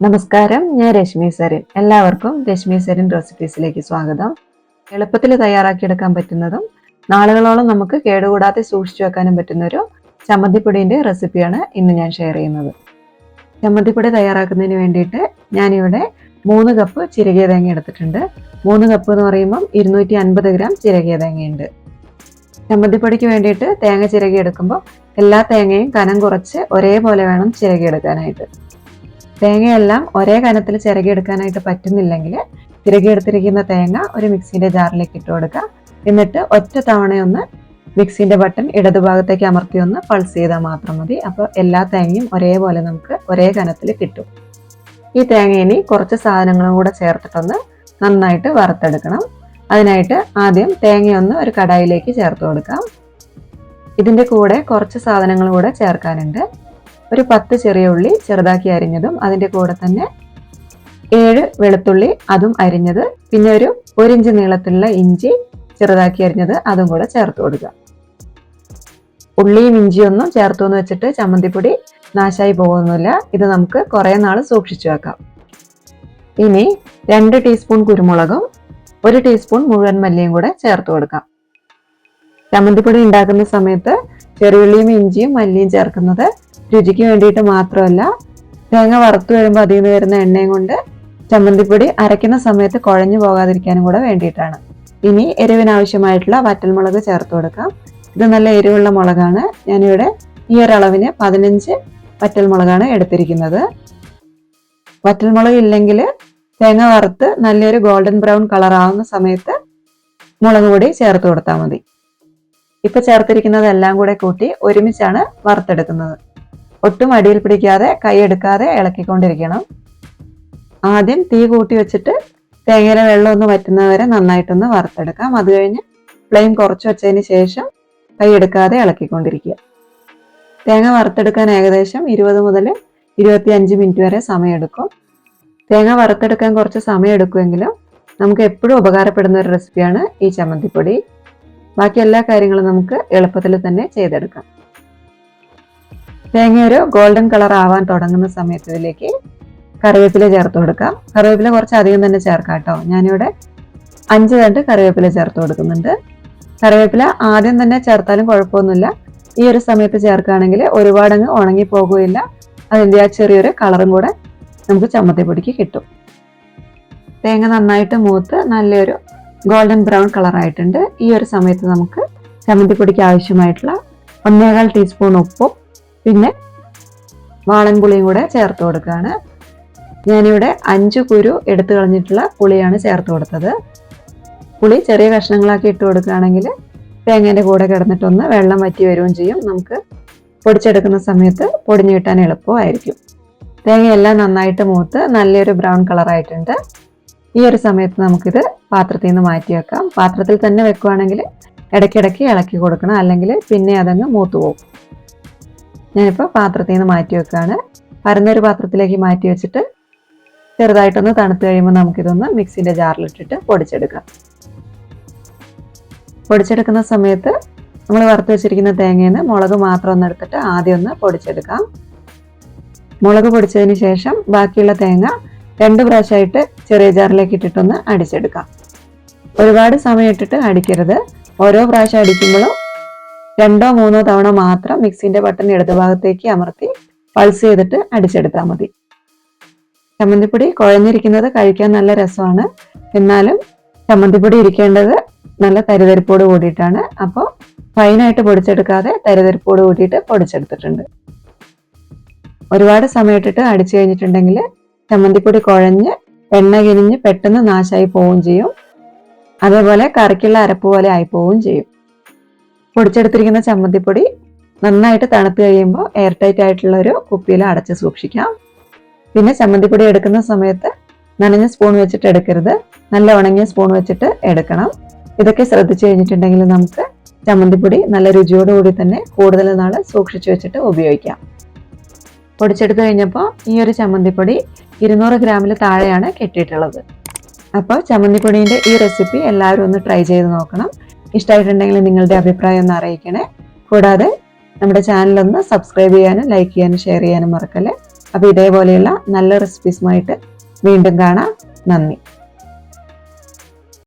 നമസ്കാരം ഞാൻ രശ്മി സരിൻ. എല്ലാവർക്കും രശ്മി സരിൻ റെസിപ്പീസിലേക്ക് സ്വാഗതം. എളുപ്പത്തിൽ തയ്യാറാക്കിയെടുക്കാൻ പറ്റുന്നതും നാളുകളോളം നമുക്ക് കേടുകൂടാതെ സൂക്ഷിച്ചു വെക്കാനും പറ്റുന്ന ഒരു ചമ്മന്തിപ്പൊടിന്റെ റെസിപ്പിയാണ് ഇന്ന് ഞാൻ ഷെയർ ചെയ്യുന്നത്. ചമ്മന്തിപ്പൊടി തയ്യാറാക്കുന്നതിന് വേണ്ടിയിട്ട് ഞാനിവിടെ മൂന്ന് കപ്പ് ചിരകിയ തേങ്ങ എടുത്തിട്ടുണ്ട്. മൂന്ന് കപ്പ് എന്ന് പറയുമ്പം ഇരുന്നൂറ്റി അൻപത് ഗ്രാം ചിരകിയ തേങ്ങയുണ്ട്. ചമ്മന്തിപ്പൊടിക്ക് വേണ്ടിയിട്ട് തേങ്ങ ചിരകി എടുക്കുമ്പോൾ എല്ലാ തേങ്ങയും കനം കുറച്ച് ഒരേപോലെ വേണം ചിരകി എടുക്കാനായിട്ട് തേങ്ങയെല്ലാം ഒരേ കനത്തിൽ ചിരകിയെടുക്കാനായിട്ട് പറ്റുന്നില്ലെങ്കിൽ ചിരകിയെടുത്തിരിക്കുന്ന തേങ്ങ ഒരു മിക്സിന്റെ ജാറിലേക്ക് ഇട്ട് കൊടുക്കുക. എന്നിട്ട് ഒറ്റ തവണയൊന്ന് മിക്സിന്റെ ബട്ടൺ ഇടതുഭാഗത്തേക്ക് അമർത്തി ഒന്ന് പൾസ് ചെയ്താൽ മാത്രം മതി. അപ്പോൾ എല്ലാ തേങ്ങയും ഒരേപോലെ നമുക്ക് ഒരേ കനത്തിൽ കിട്ടും. ഈ തേങ്ങ ഇനി കുറച്ച് സാധനങ്ങളും കൂടെ ചേർത്തിട്ടൊന്ന് നന്നായിട്ട് വറുത്തെടുക്കണം. അതിനായിട്ട് ആദ്യം തേങ്ങയൊന്ന് ഒരു കടായിലേക്ക് ചേർത്ത് കൊടുക്കാം. ഇതിന്റെ കൂടെ കുറച്ച് സാധനങ്ങൾ കൂടെ ചേർക്കാനുണ്ട്. ഒരു പത്ത് ചെറിയ ഉള്ളി ചെറുതാക്കി അരിഞ്ഞതും അതിന്റെ കൂടെ തന്നെ ഏഴ് വെളുത്തുള്ളി അതും അരിഞ്ഞത്. പിന്നെ ഒരു ഒരിഞ്ച് നീളത്തിലുള്ള ഇഞ്ചി ചെറുതാക്കി അരിഞ്ഞത് അതും കൂടെ ചേർത്ത് കൊടുക്കുക. ഉള്ളിയും ഇഞ്ചിയൊന്നും ചേർത്തു എന്ന് വെച്ചിട്ട് ചമ്മന്തിപ്പൊടി നാശായി പോകുന്നില്ല. ഇത് നമുക്ക് കുറേ നാൾ സൂക്ഷിച്ചു വെക്കാം. ഇനി രണ്ട് ടീസ്പൂൺ കുരുമുളകും ഒരു ടീസ്പൂൺ മുഴുവൻ മല്ലിയും കൂടെ ചേർത്ത് കൊടുക്കാം. ചമ്മന്തിപ്പൊടി ഉണ്ടാക്കുന്ന സമയത്ത് ചെറിയുള്ളിയും ഇഞ്ചിയും മല്ലിയും ചേർക്കുന്നത് രുചിക്ക് വേണ്ടിയിട്ട് മാത്രമല്ല തേങ്ങ വറുത്ത് വരുമ്പോൾ അതിൽ നിന്ന് വരുന്ന എണ്ണയും കൊണ്ട് ചമ്മന്തിപ്പൊടി അരയ്ക്കുന്ന സമയത്ത് കുഴഞ്ഞു പോകാതിരിക്കാനും കൂടെ വേണ്ടിയിട്ടാണ്. ഇനി എരിവിനാവശ്യമായിട്ടുള്ള വറ്റൽമുളക് ചേർത്ത് കൊടുക്കാം. ഇത് നല്ല എരിവുള്ള മുളകാണ്. ഞാനിവിടെ ഈ ഒരളവിന് പതിനഞ്ച് വറ്റൽമുളകാണ് എടുത്തിരിക്കുന്നത്. വറ്റൽമുളക് ഇല്ലെങ്കിൽ തേങ്ങ വറുത്ത് നല്ലൊരു ഗോൾഡൻ ബ്രൗൺ കളർ ആവുന്ന സമയത്ത് മുളക് പൊടി ചേർത്ത് കൊടുത്താൽ മതി. ഇപ്പൊ ചേർത്തിരിക്കുന്നതെല്ലാം കൂടെ കൂട്ടി ഒരുമിച്ചാണ് വറുത്തെടുക്കുന്നത്. ഒട്ടും അടിയിൽ പിടിക്കാതെ കൈയെടുക്കാതെ ഇളക്കിക്കൊണ്ടിരിക്കണം. ആദ്യം തീ കൂട്ടി വെച്ചിട്ട് തേങ്ങയിലെ വെള്ളം ഒന്ന് വറ്റുന്നവരെ നന്നായിട്ടൊന്ന് വറുത്തെടുക്കാം. അത് കഴിഞ്ഞ് ഫ്ലെയിം കുറച്ച് വെച്ചതിന് ശേഷം കൈയെടുക്കാതെ ഇളക്കിക്കൊണ്ടിരിക്കുക. തേങ്ങ വറുത്തെടുക്കാൻ ഏകദേശം ഇരുപത് മുതൽ ഇരുപത്തി അഞ്ച് മിനിറ്റ് വരെ സമയമെടുക്കും. തേങ്ങ വറുത്തെടുക്കാൻ കുറച്ച് സമയം എടുക്കുമെങ്കിലും നമുക്ക് എപ്പോഴും ഉപകാരപ്പെടുന്ന ഒരു റെസിപ്പിയാണ് ഈ ചമ്മന്തിപ്പൊടി. ബാക്കി എല്ലാ കാര്യങ്ങളും നമുക്ക് എളുപ്പത്തിൽ തന്നെ ചെയ്തെടുക്കാം. തേങ്ങ ഒരു ഗോൾഡൻ കളർ ആവാൻ തുടങ്ങുന്ന സമയത്ത് ഇതിലേക്ക് കറിവേപ്പില ചേർത്ത് കൊടുക്കാം. കറിവേപ്പില കുറച്ച് അധികം തന്നെ ചേർക്കാം കേട്ടോ. ഞാനിവിടെ അഞ്ച് തണ്ട് കറിവേപ്പില ചേർത്ത് കൊടുക്കുന്നുണ്ട്. കറിവേപ്പില ആദ്യം തന്നെ ചേർത്താലും കുഴപ്പമൊന്നുമില്ല. ഈ ഒരു സമയത്ത് ചേർക്കുകയാണെങ്കിൽ ഒരുപാടങ്ങ് ഉണങ്ങി പോകുകയില്ല. അതിന്റെ ആ ചെറിയൊരു കളറും കൂടെ നമുക്ക് ചമ്മന്തിപ്പൊടിക്ക് കിട്ടും. തേങ്ങ നന്നായിട്ട് മൂത്ത് നല്ലൊരു ഗോൾഡൻ ബ്രൗൺ കളറായിട്ടുണ്ട് ഈ ഒരു സമയത്ത് നമുക്ക് ചമ്മന്തിപ്പൊടിക്ക് ആവശ്യമായിട്ടുള്ള ഒന്നേകാൽ ടീസ്പൂൺ ഉപ്പും പിന്നെ വാളൻ പുളിയും കൂടെ ചേർത്ത് കൊടുക്കുകയാണ്. ഞാനിവിടെ അഞ്ച് കുരു എടുത്തു കളഞ്ഞിട്ടുള്ള പുളിയാണ് ചേർത്ത് കൊടുത്തത്. പുളി ചെറിയ കഷ്ണങ്ങളാക്കി ഇട്ട് കൊടുക്കുകയാണെങ്കിൽ തേങ്ങേന്റെ കൂടെ കിടന്നിട്ടൊന്ന് വെള്ളം വറ്റി വരികയും ചെയ്യും. നമുക്ക് പൊടിച്ചെടുക്കുന്ന സമയത്ത് പൊടിഞ്ഞു കിട്ടാൻ എളുപ്പമായിരിക്കും. തേങ്ങയെല്ലാം നന്നായിട്ട് മൂത്ത് നല്ലൊരു ബ്രൗൺ കളറായിട്ടുണ്ട് ഈ ഒരു സമയത്ത് നമുക്കിത് പാത്രത്തിൽ നിന്ന് മാറ്റി വെക്കാം. പാത്രത്തിൽ തന്നെ വെക്കുവാണെങ്കിൽ ഇടയ്ക്കിടയ്ക്ക് ഇളക്കി കൊടുക്കണം. അല്ലെങ്കിൽ പിന്നെ അതങ്ങ് മൂത്തു പോകും. ഞാനിപ്പോൾ പാത്രത്തിൽ നിന്ന് മാറ്റി വെക്കുകയാണ് പരന്നൊരു പാത്രത്തിലേക്ക് മാറ്റി വെച്ചിട്ട് ചെറുതായിട്ടൊന്ന് തണുത്ത് കഴിയുമ്പോൾ നമുക്കിതൊന്ന് മിക്സിന്റെ ജാറിലിട്ടിട്ട് പൊടിച്ചെടുക്കാം. പൊടിച്ചെടുക്കുന്ന സമയത്ത് നമ്മൾ വറുത്ത് വെച്ചിരിക്കുന്ന തേങ്ങയിൽ നിന്ന് മുളക് മാത്രം ഒന്ന് എടുത്തിട്ട് ആദ്യം ഒന്ന് പൊടിച്ചെടുക്കാം. മുളക് പൊടിച്ചതിന് ശേഷം ബാക്കിയുള്ള തേങ്ങ രണ്ട് പ്രാവശ്യമായിട്ട് ചെറിയ ജാറിലേക്ക് ഇട്ടിട്ടൊന്ന് അടിച്ചെടുക്കാം. ഒരുപാട് സമയം ഇട്ടിട്ട് അടിക്കരുത്. ഓരോ പ്രാവശ്യം അടിക്കുമ്പോഴും രണ്ടോ മൂന്നോ തവണ മാത്രം മിക്സിന്റെ ബട്ടൺ ഇടതുഭാഗത്തേക്ക് അമർത്തി പൾസ് ചെയ്തിട്ട് അടിച്ചെടുത്താൽ മതി. ചമ്മന്തിപ്പൊടി കുഴഞ്ഞിരിക്കുന്നത് കഴിക്കാൻ നല്ല രസമാണ്. എന്നാലും ചമ്മന്തിപ്പൊടി ഇരിക്കേണ്ടത് നല്ല തരിതരിപ്പോട് കൂടിയിട്ടാണ്. അപ്പോൾ ഫൈനായിട്ട് പൊടിച്ചെടുക്കാതെ തരിതരിപ്പോട് കൂടിയിട്ട് പൊടിച്ചെടുത്തിട്ടുണ്ട്. ഒരുപാട് സമയം ഇട്ടിട്ട് അടിച്ചു കഴിഞ്ഞിട്ടുണ്ടെങ്കിൽ ചമ്മന്തിപ്പൊടി കുഴഞ്ഞ് എണ്ണ കിനിഞ്ഞ് പെട്ടെന്ന് നാശമായി പോവുകയും ചെയ്യും. അതേപോലെ കറിക്കുള്ള അരപ്പ് പോലെ ആയി പോവുകയും ചെയ്യും. പൊടിച്ചെടുത്തിരിക്കുന്ന ചമ്മന്തിപ്പൊടി നന്നായിട്ട് തണുത്ത് കഴിയുമ്പോൾ എയർ ടൈറ്റ് ആയിട്ടുള്ള ഒരു കുപ്പിയിൽ അടച്ച് സൂക്ഷിക്കാം. പിന്നെ ചമ്മന്തിപ്പൊടി എടുക്കുന്ന സമയത്ത് നനഞ്ഞ സ്പൂൺ വെച്ചിട്ട് എടുക്കരുത്. നല്ല ഉണങ്ങിയ സ്പൂൺ വെച്ചിട്ട് എടുക്കണം. ഇതൊക്കെ ശ്രദ്ധിച്ചു കഴിഞ്ഞിട്ടുണ്ടെങ്കിൽ നമുക്ക് ചമ്മന്തിപ്പൊടി നല്ല രുചിയോടുകൂടി തന്നെ കൂടുതൽ നാൾ സൂക്ഷിച്ചു വെച്ചിട്ട് ഉപയോഗിക്കാം. പൊടിച്ചെടുത്ത് കഴിഞ്ഞപ്പോൾ ഈ ഒരു ചമ്മന്തിപ്പൊടി ഇരുന്നൂറ് ഗ്രാമിൽ താഴെയാണ് കെട്ടിയിട്ടുള്ളത്. അപ്പോൾ ചമ്മന്തിപ്പൊടീന്റെ ഈ റെസിപ്പി എല്ലാവരും ഒന്ന് ട്രൈ ചെയ്ത് നോക്കണം. ഇഷ്ടമായിട്ടുണ്ടെങ്കിൽ നിങ്ങളുടെ അഭിപ്രായം ഒന്ന് അറിയിക്കണേ. കൂടാതെ നമ്മുടെ ചാനൽ ഒന്ന് സബ്സ്ക്രൈബ് ചെയ്യാനും ലൈക്ക് ചെയ്യാനും ഷെയർ ചെയ്യാനും മറക്കല്ലേ. അപ്പോൾ ഇതേപോലെയുള്ള നല്ല റെസിപ്പീസുമായിട്ട് വീണ്ടും കാണാം. നന്ദി.